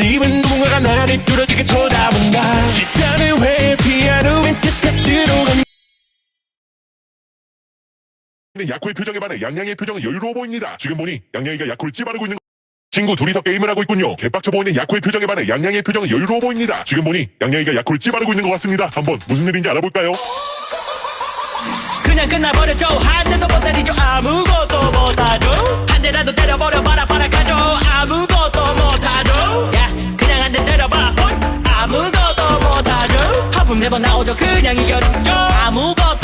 기분 누군가가 나를 뚫어지게 쳐다본다 시선을 회피하는 왼쪽 곁으로 간 야코의 표정에 반해 양양의 표정은 여유로워 보입니다. 지금 보니 양양이가 야코를 찌바르고 있는 거- 친구 둘이서 게임을 하고 있군요. 개빡쳐 보이는 야코의 표정에 반해 양양의 표정은 여유로워 보입니다. 지금 보니 양양이가 야코를 찌바르고 있는 것 같습니다. 한번 무슨 일인지 알아볼까요? 그냥 끝나버렸죠 한 대도 못 때리죠 아무 하품 네번 나오죠. 그냥 이겨주죠 아무것도